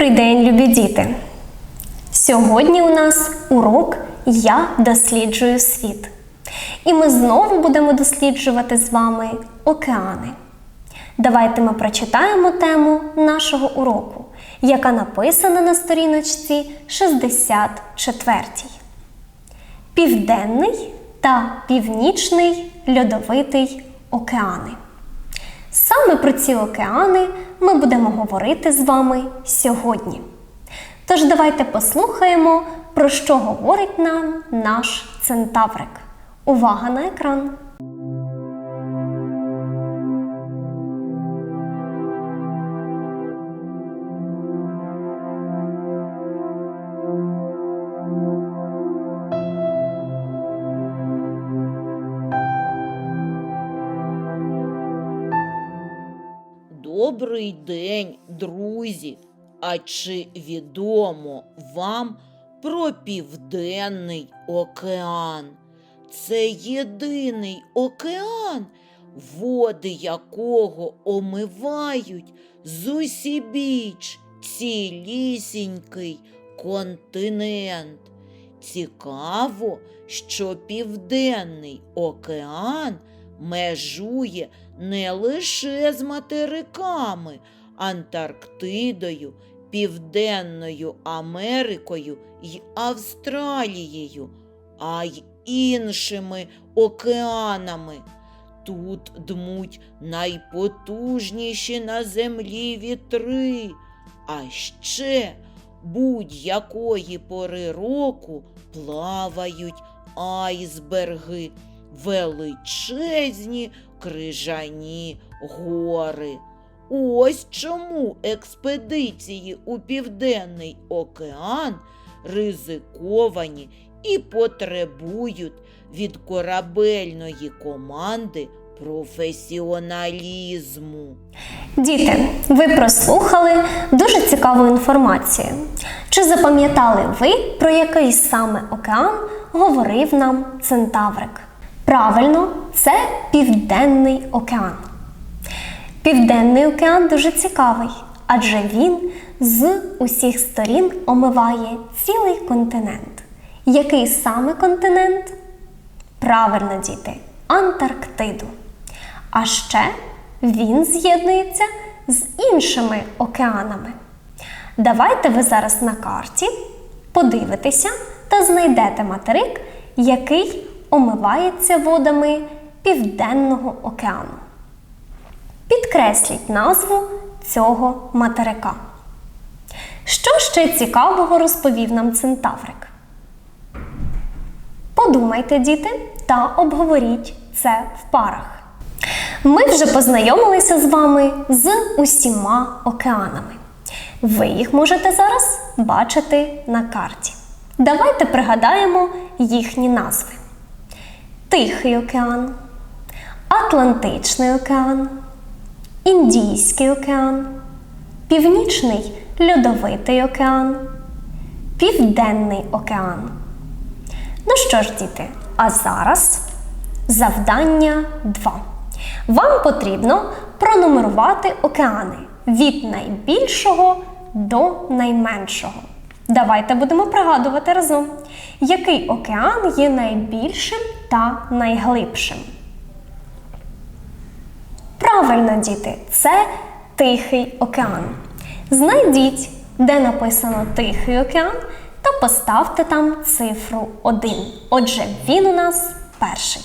Добрий день, любі діти! Сьогодні у нас урок Я досліджую світ. І ми знову будемо досліджувати з вами океани. Давайте ми прочитаємо тему нашого уроку, яка написана на сторіночці 64. Південний та Північний льодовитий океани. Саме про ці океани ми будемо говорити з вами сьогодні. Тож давайте послухаємо, про що говорить нам наш центаврик. Увага на екран! Добрий день, друзі! А чи відомо вам про Південний океан? Це єдиний океан, води якого омивають зусібіч цілісінький континент. Цікаво, що Південний океан межує не лише з материками, Антарктидою, Південною Америкою й Австралією, а й іншими океанами. Тут дмуть найпотужніші на землі вітри, а ще будь-якої пори року плавають айсберги, величезні крижані гори. Ось чому експедиції у Південний океан ризиковані і потребують від корабельної команди професіоналізму. Діти, ви прослухали дуже цікаву інформацію. Чи запам'ятали ви, про який саме океан говорив нам центаврик? Правильно, це Південний океан. Південний океан дуже цікавий, адже він з усіх сторін омиває цілий континент. Який саме континент? Правильно, діти, Антарктиду. А ще він з'єднується з іншими океанами. Давайте ви зараз на карті подивитеся та знайдете материк, який омивається водами Південного океану. Підкресліть назву цього материка. Що ще цікавого розповів нам центаврик? Подумайте, діти, та обговоріть це в парах. Ми вже познайомилися з вами з усіма океанами. Ви їх можете зараз бачити на карті. Давайте пригадаємо їхні назви: Тихий океан, Атлантичний океан, Індійський океан, Північний Льодовитий океан, Південний океан. Ну що ж, діти, а зараз завдання 2. Вам потрібно пронумерувати океани від найбільшого до найменшого. Давайте будемо пригадувати разом, який океан є найбільшим та найглибшим. Правильно, діти, це Тихий океан. Знайдіть, де написано Тихий океан, та поставте там цифру 1. Отже, він у нас перший.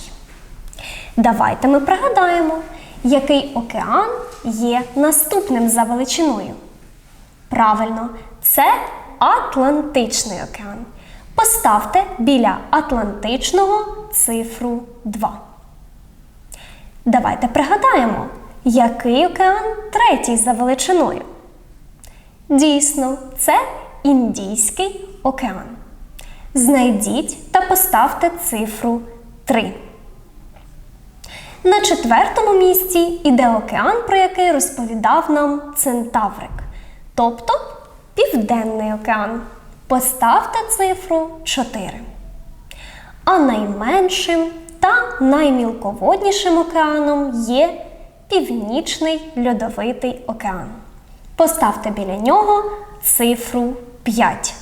Давайте ми пригадаємо, який океан є наступним за величиною. Правильно, це Атлантичний океан. Поставте біля Атлантичного цифру 2. Давайте пригадаємо, який океан третій за величиною. Дійсно, це Індійський океан. Знайдіть та поставте цифру 3. На четвертому місці іде океан, про який розповідав нам Центаврик, тобто Південний океан. Поставте цифру 4. А найменшим та наймілководнішим океаном є Північний Льодовитий океан. Поставте біля нього цифру 5.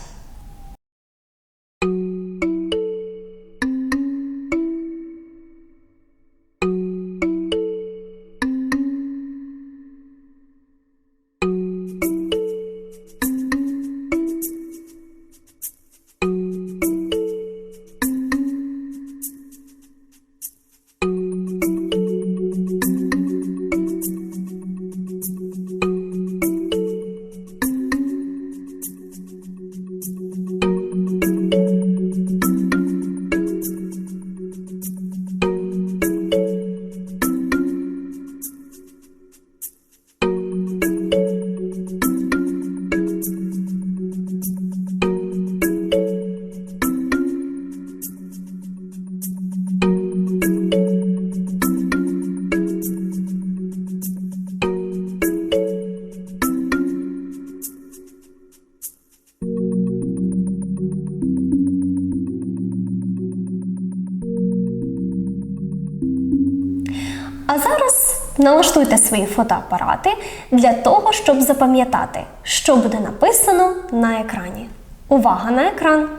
Налаштуйте свої фотоапарати для того, щоб запам'ятати, що буде написано на екрані. Увага на екран!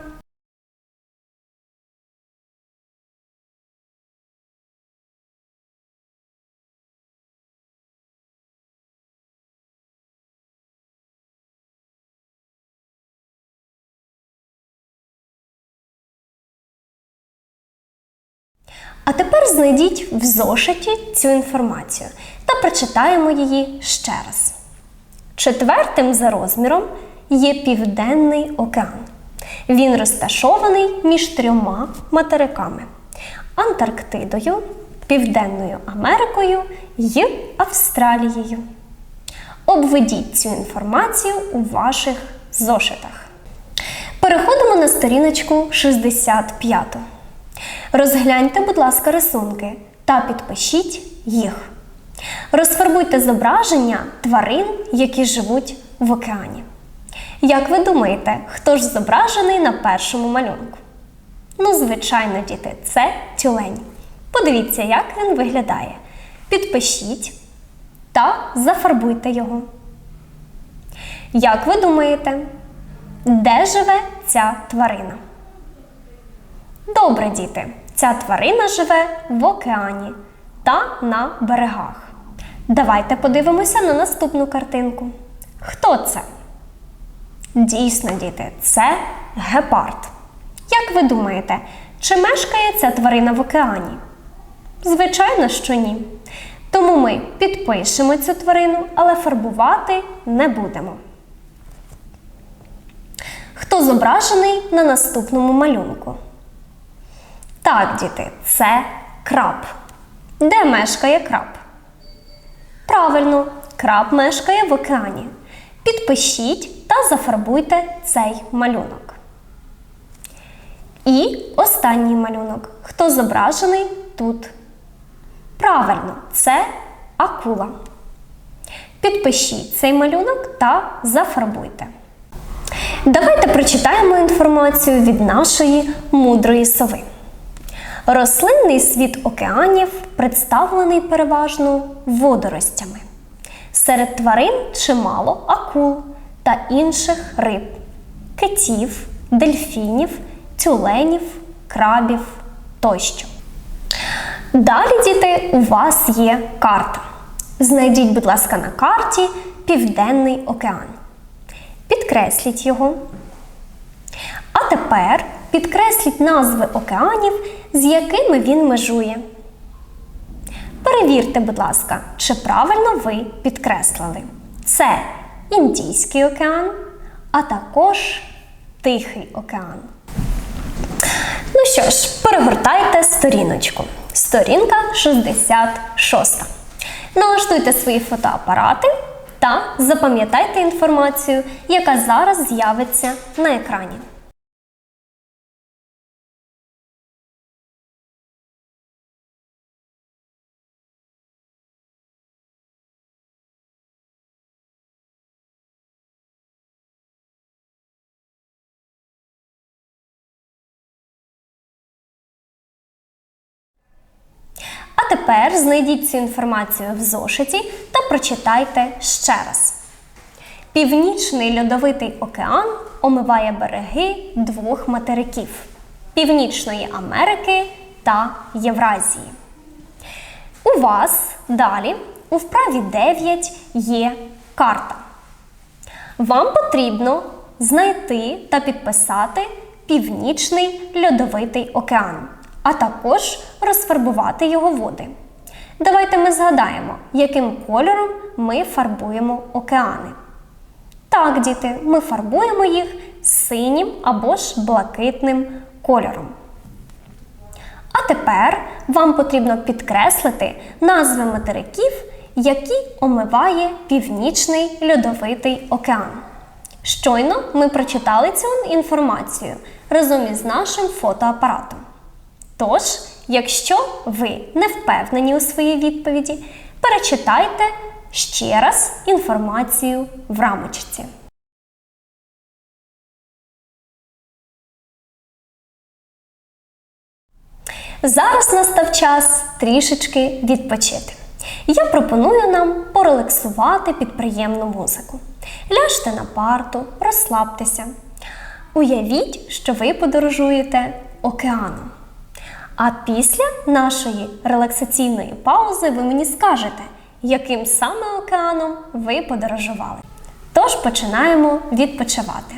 А тепер знайдіть в зошиті цю інформацію та прочитаємо її ще раз. Четвертим за розміром є Південний океан. Він розташований між трьома материками Антарктидою, Південною Америкою і Австралією. Обведіть цю інформацію у ваших зошитах. Переходимо на сторіночку 65. Розгляньте, будь ласка, рисунки та підпишіть їх. Розфарбуйте зображення тварин, які живуть в океані. Як ви думаєте, хто ж зображений на першому малюнку? Ну, звичайно, діти, це тюлень. Подивіться, як він виглядає. Підпишіть та зафарбуйте його. Як ви думаєте, де живе ця тварина? Добре, діти, ця тварина живе в океані та на берегах. Давайте подивимося на наступну картинку. Хто це? Дійсно, діти, це гепард. Як ви думаєте, чи мешкає ця тварина в океані? Звичайно, що ні. Тому ми підпишемо цю тварину, але фарбувати не будемо. Хто зображений на наступному малюнку? Так, діти, це краб. Де мешкає краб? Правильно, краб мешкає в океані. Підпишіть та зафарбуйте цей малюнок. І останній малюнок. Хто зображений тут? Правильно, це акула. Підпишіть цей малюнок та зафарбуйте. Давайте прочитаємо інформацію від нашої мудрої сови. Рослинний світ океанів представлений переважно водоростями. Серед тварин чимало акул та інших риб, китів, дельфінів, тюленів, крабів тощо. Далі, діти, у вас є карта. Знайдіть, будь ласка, на карті Південний океан. Підкресліть його. А тепер підкресліть назви океанів, з якими він межує. Перевірте, будь ласка, чи правильно ви підкреслили. Це Індійський океан, а також Тихий океан. Ну що ж, перегортайте сторіночку. Сторінка 66. Налаштуйте свої фотоапарати та запам'ятайте інформацію, яка зараз з'явиться на екрані. Тепер знайдіть цю інформацію в зошиті та прочитайте ще раз. Північний льодовитий океан омиває береги двох материків Північної Америки та Євразії. У вас далі у вправі 9 є карта. Вам потрібно знайти та підписати Північний льодовитий океан, а також розфарбувати його води. Давайте ми згадаємо, яким кольором ми фарбуємо океани. Так, діти, ми фарбуємо їх синім або ж блакитним кольором. А тепер вам потрібно підкреслити назви материків, які омиває Північний льодовитий океан. Щойно ми прочитали цю інформацію разом із нашим фотоапаратом. Тож, якщо ви не впевнені у своїй відповіді, перечитайте ще раз інформацію в рамочці. Зараз настав час трішечки відпочити. Я пропоную нам порелаксувати під приємну музику. Ляжте на парту, розслабтеся. Уявіть, що ви подорожуєте океаном. А після нашої релаксаційної паузи ви мені скажете, яким саме океаном ви подорожували. Тож починаємо відпочивати.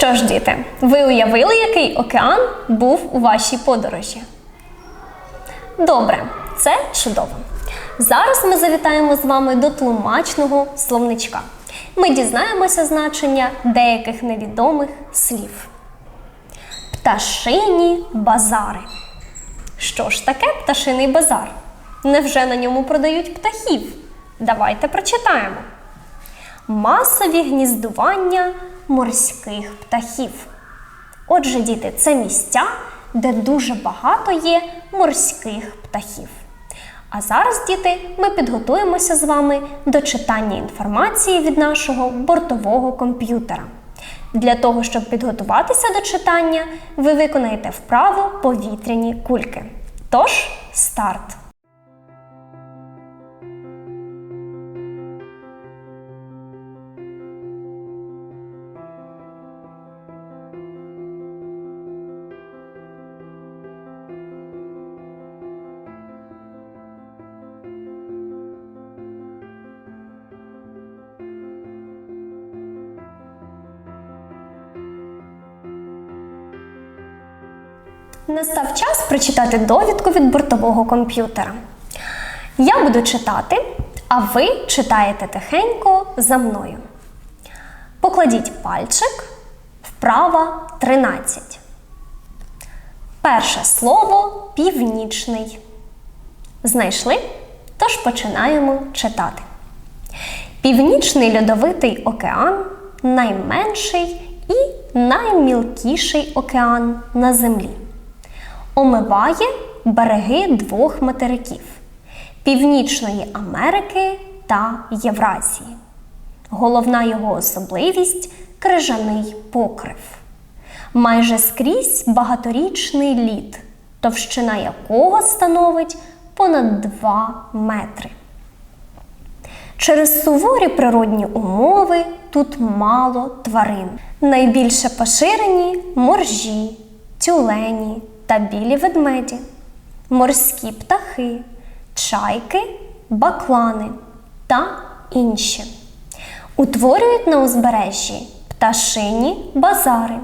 Що ж, діти, ви уявили, який океан був у вашій подорожі? Добре, це чудово. Зараз ми завітаємо з вами до тлумачного словничка. Ми дізнаємося значення деяких невідомих слів. Пташині базари. Що ж таке пташиний базар? Невже на ньому продають птахів? Давайте прочитаємо. Масові гніздування морських птахів. Отже, діти, це місця, де дуже багато є морських птахів. А зараз, діти, ми підготуємося з вами до читання інформації від нашого бортового комп'ютера. Для того, щоб підготуватися до читання, ви виконаєте вправу повітряні кульки. Тож, старт! Настав час прочитати довідку від бортового комп'ютера. Я буду читати, а ви читаєте тихенько за мною. Покладіть пальчик вправа 13. Перше слово північний. Знайшли? Тож починаємо читати. Північний льодовитий океан найменший і наймілкіший океан на землі. Омиває береги двох материків Північної Америки та Євразії. Головна його особливість крижаний покрив. Майже скрізь багаторічний лід, товщина якого становить понад 2 метри. Через суворі природні умови тут мало тварин. Найбільше поширені моржі, тюлені та білі ведмеді, морські птахи, чайки, баклани та інші. Утворюють на узбережжі пташині базари.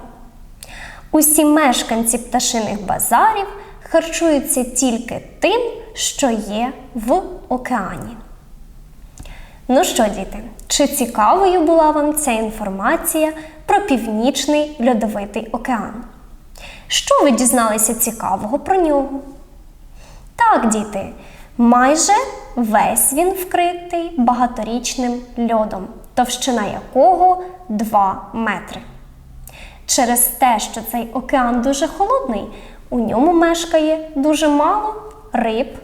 Усі мешканці пташиних базарів харчуються тільки тим, що є в океані. Ну що, діти, чи цікавою була вам ця інформація про північний льодовитий океан? Що ви дізналися цікавого про нього? Так, діти, майже весь він вкритий багаторічним льодом, товщина якого 2 метри. Через те, що цей океан дуже холодний, у ньому мешкає дуже мало риб,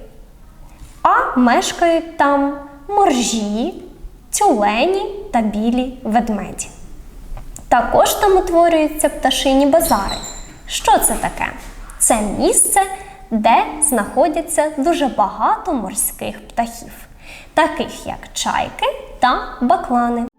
а мешкають там моржі, тюлені та білі ведмеді. Також там утворюються пташині базари. Що це таке? Це місце, де знаходяться дуже багато морських птахів, таких як чайки та баклани.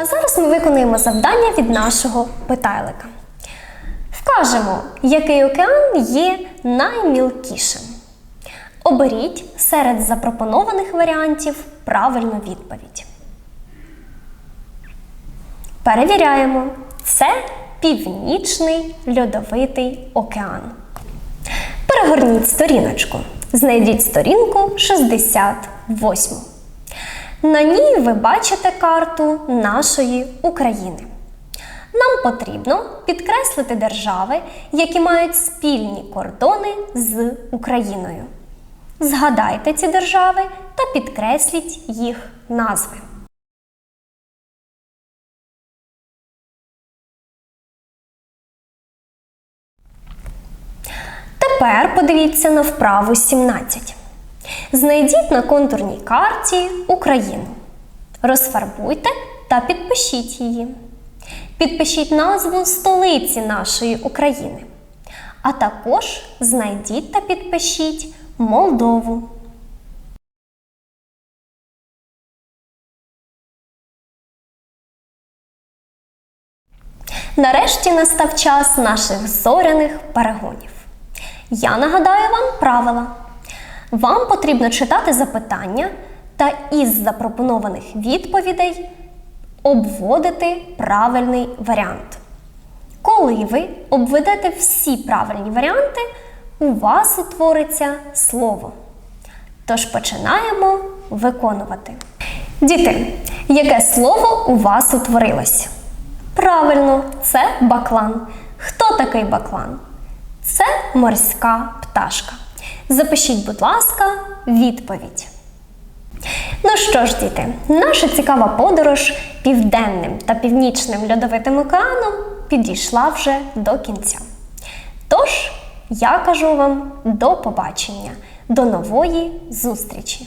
А зараз ми виконуємо завдання від нашого питайлика. Вкажемо, який океан є наймілкішим. Оберіть серед запропонованих варіантів правильну відповідь. Перевіряємо. Це Північний льодовитий океан. Перегорніть сторіночку. Знайдіть сторінку 68. На ній ви бачите карту нашої України. Нам потрібно підкреслити держави, які мають спільні кордони з Україною. Згадайте ці держави та підкресліть їх назви. Тепер подивіться на вправу 17. Знайдіть на контурній карті Україну. Розфарбуйте та підпишіть її. Підпишіть назву столиці нашої України. А також знайдіть та підпишіть Молдову. Нарешті настав час наших зоряних перегонів. Я нагадаю вам правила. Вам потрібно читати запитання та із запропонованих відповідей обводити правильний варіант. Коли ви обведете всі правильні варіанти, у вас утвориться слово. Тож починаємо виконувати. Діти, яке слово у вас утворилось? Правильно, це баклан. Хто такий баклан? Це морська пташка. Запишіть, будь ласка, відповідь. Ну що ж, діти, наша цікава подорож південним та північним льодовитим океаном підійшла вже до кінця. Тож, я кажу вам до побачення, до нової зустрічі!